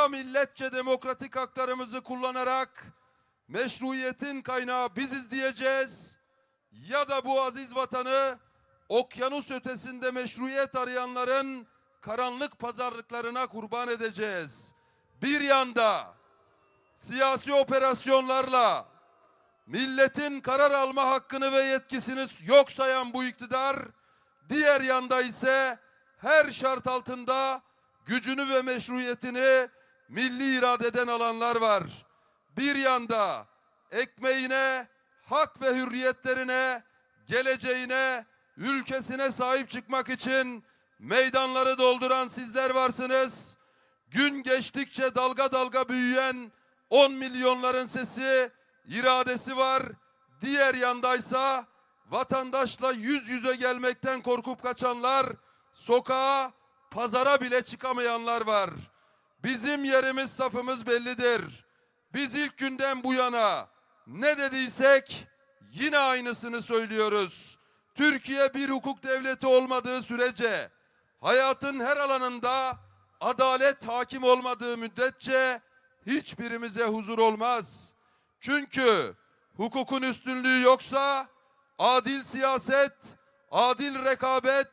ya milletçe demokratik haklarımızı kullanarak meşruiyetin kaynağı biziz diyeceğiz ya da bu aziz vatanı okyanus ötesinde meşruiyet arayanların karanlık pazarlıklarına kurban edeceğiz. Bir yanda siyasi operasyonlarla milletin karar alma hakkını ve yetkisini yok sayan bu iktidar, diğer yanda ise her şart altında gücünü ve meşruiyetini milli iradeden alanlar var. Bir yanda ekmeğine, hak ve hürriyetlerine, geleceğine, ülkesine sahip çıkmak için meydanları dolduran sizler varsınız. Gün geçtikçe dalga dalga büyüyen 10 milyonların sesi, iradesi var. Diğer yandaysa vatandaşla yüz yüze gelmekten korkup kaçanlar, sokağa, pazara bile çıkamayanlar var. Bizim yerimiz safımız bellidir. Biz ilk günden bu yana ne dediysek yine aynısını söylüyoruz. Türkiye bir hukuk devleti olmadığı sürece hayatın her alanında adalet hakim olmadığı müddetçe hiçbirimize huzur olmaz. Çünkü hukukun üstünlüğü yoksa adil siyaset, adil rekabet,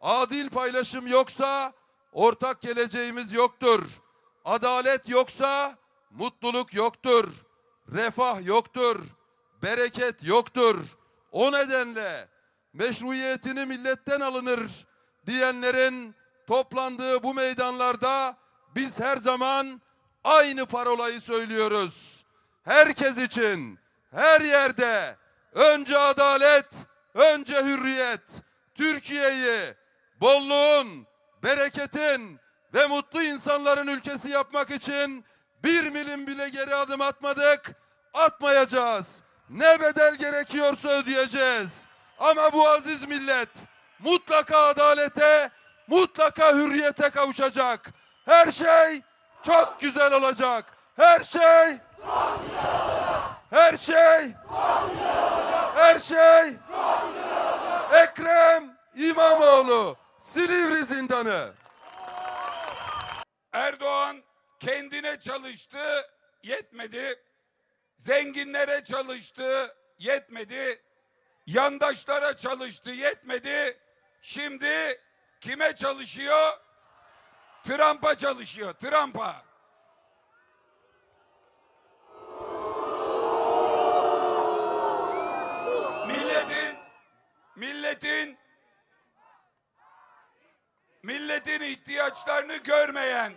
adil paylaşım yoksa ortak geleceğimiz yoktur. Adalet yoksa mutluluk yoktur. Refah yoktur. Bereket yoktur. O nedenle meşruiyetini milletten alınır diyenlerin toplandığı bu meydanlarda biz her zaman aynı parolayı söylüyoruz. Herkes için her yerde önce adalet, önce hürriyet. Türkiye'yi bolluğun, bereketin ve mutlu insanların ülkesi yapmak için bir milim bile geri adım atmadık, atmayacağız. Ne bedel gerekiyorsa ödeyeceğiz. Ama bu aziz millet mutlaka adalete, mutlaka hürriyete kavuşacak. Her şey çok güzel olacak. Her şey her şey her şey Ekrem İmamoğlu Silivri zindanı. Erdoğan kendine çalıştı, yetmedi. Zenginlere çalıştı, yetmedi. Yandaşlara çalıştı, yetmedi. Şimdi kime çalışıyor? Trump'a çalışıyor, Trump'a. Milletin milletin milletin ihtiyaçlarını görmeyen,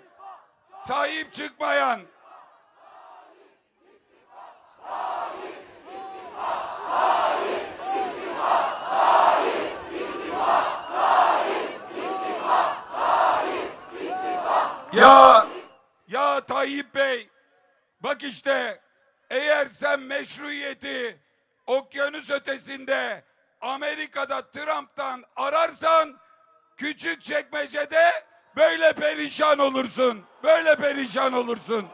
sahip çıkmayan, Ya ya Tayyip Bey bak işte eğer sen meşruiyeti okyanus ötesinde Amerika'da Trump'tan ararsan küçük çekmecede böyle perişan olursun. Böyle perişan olursun.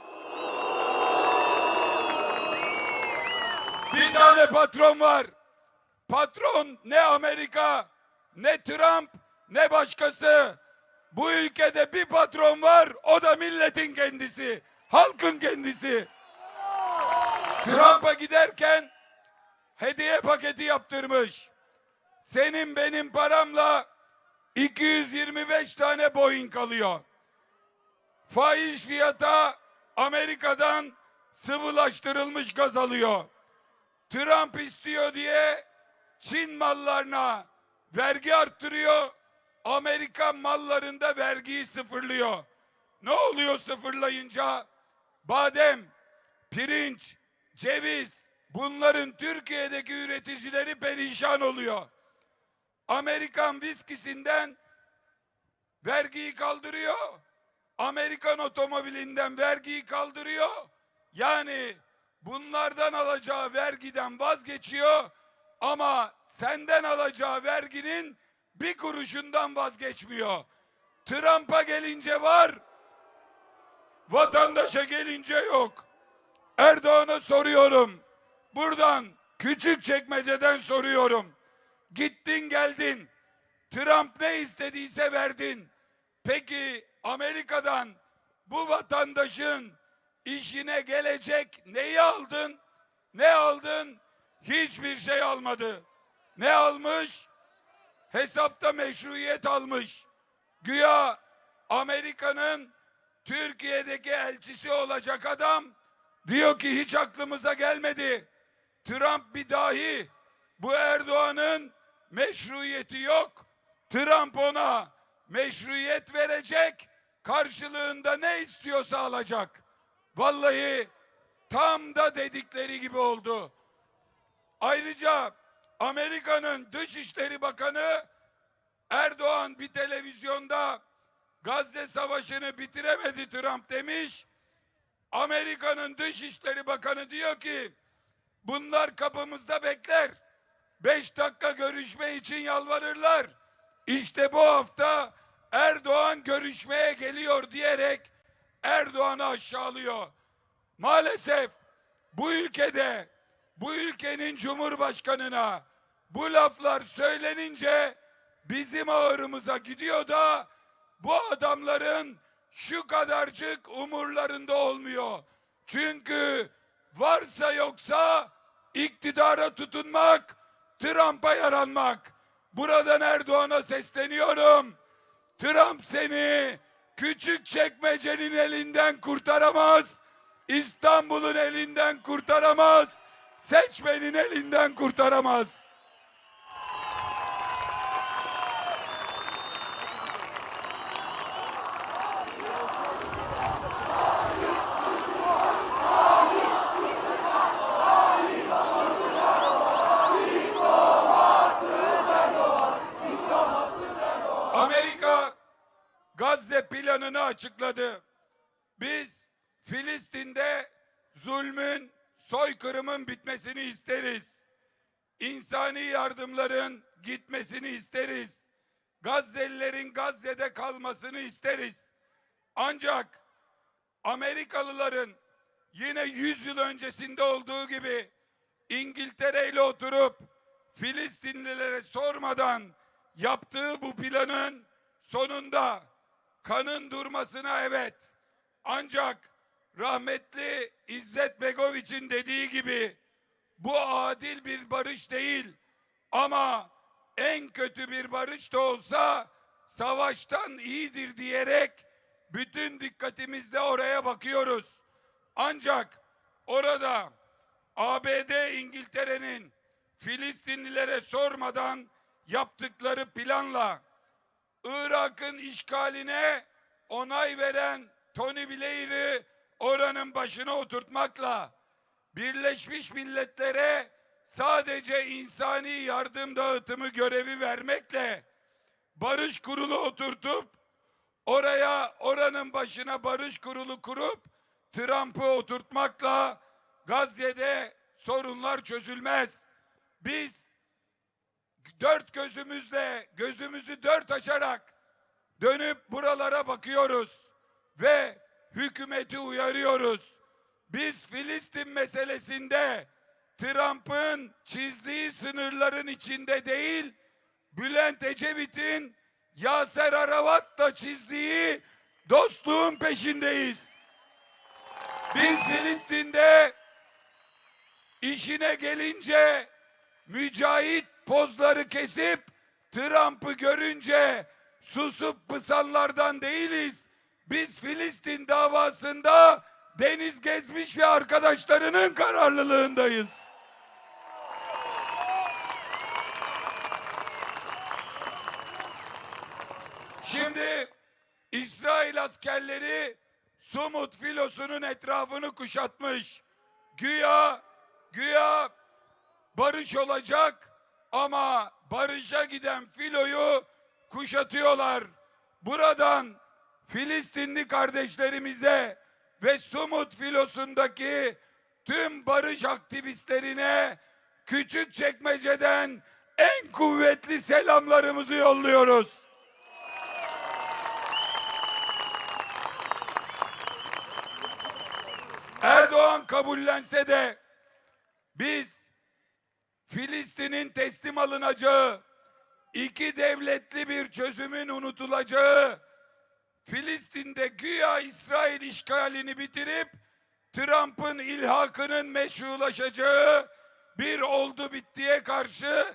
Bir tane patron var. Patron ne Amerika, ne Trump, ne başkası. Bu ülkede bir patron var, o da milletin kendisi, halkın kendisi. Trump'a giderken hediye paketi yaptırmış. Senin benim paramla 225 tane Boeing alıyor. Faiz fiyata Amerika'dan sıvılaştırılmış gaz alıyor. Trump istiyor diye Çin mallarına vergi arttırıyor. Amerikan mallarında vergiyi sıfırlıyor. Ne oluyor sıfırlayınca? Badem, pirinç, ceviz bunların Türkiye'deki üreticileri perişan oluyor. Amerikan viskisinden vergiyi kaldırıyor. Amerikan otomobilinden vergiyi kaldırıyor. Yani bunlardan alacağı vergiden vazgeçiyor ama senden alacağı verginin bir kuruşundan vazgeçmiyor. Trump'a gelince var, vatandaşa gelince yok. Erdoğan'a soruyorum. Buradan küçük çekmeceden soruyorum. Gittin geldin. Trump ne istediyse verdin. Peki Amerika'dan bu vatandaşın işine gelecek neyi aldın? Ne aldın? Hiçbir şey almadı. Ne almış? Hesapta meşruiyet almış. Güya Amerika'nın Türkiye'deki elçisi olacak adam diyor ki hiç aklımıza gelmedi. Trump bir dahi. Bu Erdoğan'ın meşruiyeti yok. Trump ona meşruiyet verecek. Karşılığında ne istiyorsa alacak. Vallahi tam da dedikleri gibi oldu. Ayrıca Amerika'nın Dışişleri Bakanı Erdoğan bir televizyonda Gazze Savaşı'nı bitiremedi Trump demiş. Amerika'nın Dışişleri Bakanı diyor ki bunlar kapımızda bekler. Beş dakika görüşme için yalvarırlar. İşte bu hafta Erdoğan görüşmeye geliyor diyerek Erdoğan'ı aşağılıyor. Maalesef bu ülkede bu ülkenin cumhurbaşkanına bu laflar söylenince bizim ağırımıza gidiyor da bu adamların şu kadarcık umurlarında olmuyor. Çünkü varsa yoksa iktidara tutunmak, Trump'a yaranmak. Buradan Erdoğan'a sesleniyorum. Trump seni küçük çekmecenin elinden kurtaramaz. İstanbul'un elinden kurtaramaz. Seçmenin elinden kurtaramaz. Amerika Planını açıkladı. Biz Filistin'de zulmün, soykırımın bitmesini isteriz. İnsani yardımların gitmesini isteriz. Gazze'lilerin Gazze'de kalmasını isteriz. Ancak Amerikalıların yine 100 yıl öncesinde olduğu gibi İngiltere ile oturup Filistinlilere sormadan yaptığı bu planın sonunda kanın durmasına evet ancak rahmetli İzzet Begoviç'in dediği gibi bu adil bir barış değil ama en kötü bir barış da olsa savaştan iyidir diyerek bütün dikkatimizle oraya bakıyoruz. Ancak orada ABD İngiltere'nin Filistinlilere sormadan yaptıkları planla Irak'ın işgaline onay veren Tony Blair'i oranın başına oturtmakla Birleşmiş Milletler'e sadece insani yardım dağıtımı görevi vermekle barış kurulu oturtup oraya oranın başına barış kurulu kurup Trump'ı oturtmakla Gazze'de sorunlar çözülmez. Biz dört gözümüzle gözümüzü dört açarak dönüp buralara bakıyoruz ve hükümeti uyarıyoruz. Biz Filistin meselesinde Trump'ın çizdiği sınırların içinde değil, Bülent Ecevit'in Yaser Arafat'la çizdiği dostluğun peşindeyiz. Biz Filistin'de işine gelince mücahit pozları kesip Trump'ı görünce susup pısanlardan değiliz. Biz Filistin davasında Deniz Gezmiş ve arkadaşlarının kararlılığındayız. Şimdi İsrail askerleri Sumut filosunun etrafını kuşatmış. Güya güya barış olacak ama barışa giden filoyu kuşatıyorlar. Buradan Filistinli kardeşlerimize ve Sumut filosundaki tüm barış aktivistlerine küçük çekmeceden en kuvvetli selamlarımızı yolluyoruz. Erdoğan kabullense de biz Filistin'in teslim alınacağı, iki devletli bir çözümün unutulacağı Filistin'de güya İsrail işgalini bitirip Trump'ın ilhakının meşrulaşacağı bir oldu bittiye karşı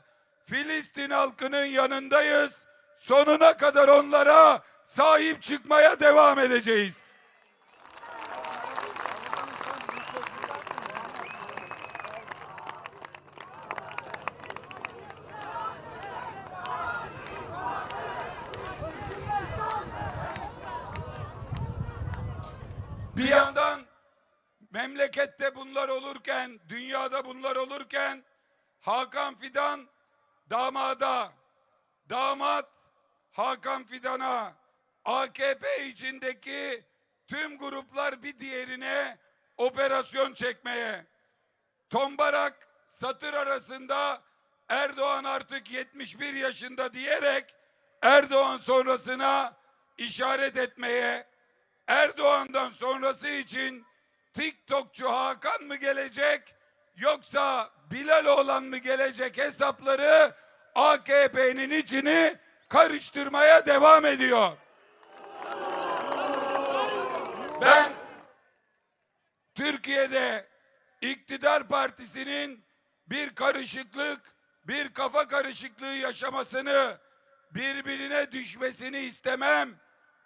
Filistin halkının yanındayız. Sonuna kadar onlara sahip çıkmaya devam edeceğiz. Bir yandan memlekette bunlar olurken, dünyada bunlar olurken Hakan Fidan damada, damat Hakan Fidan'a, AKP içindeki tüm gruplar bir diğerine operasyon çekmeye. Tombarak satır arasında Erdoğan artık 71 yaşında diyerek Erdoğan sonrasına işaret etmeye, Erdoğan'dan sonrası için TikTokçu Hakan mı gelecek yoksa Bilal olan mı gelecek hesapları AKP'nin içini karıştırmaya devam ediyor. Ben Türkiye'de iktidar partisinin bir karışıklık, bir kafa karışıklığı yaşamasını, birbirine düşmesini istemem.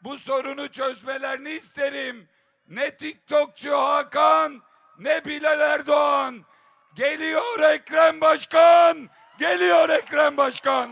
Bu sorunu çözmelerini isterim. Ne TikTokçu Hakan, ne Bilal Erdoğan. Geliyor Ekrem Başkan, geliyor Ekrem Başkan.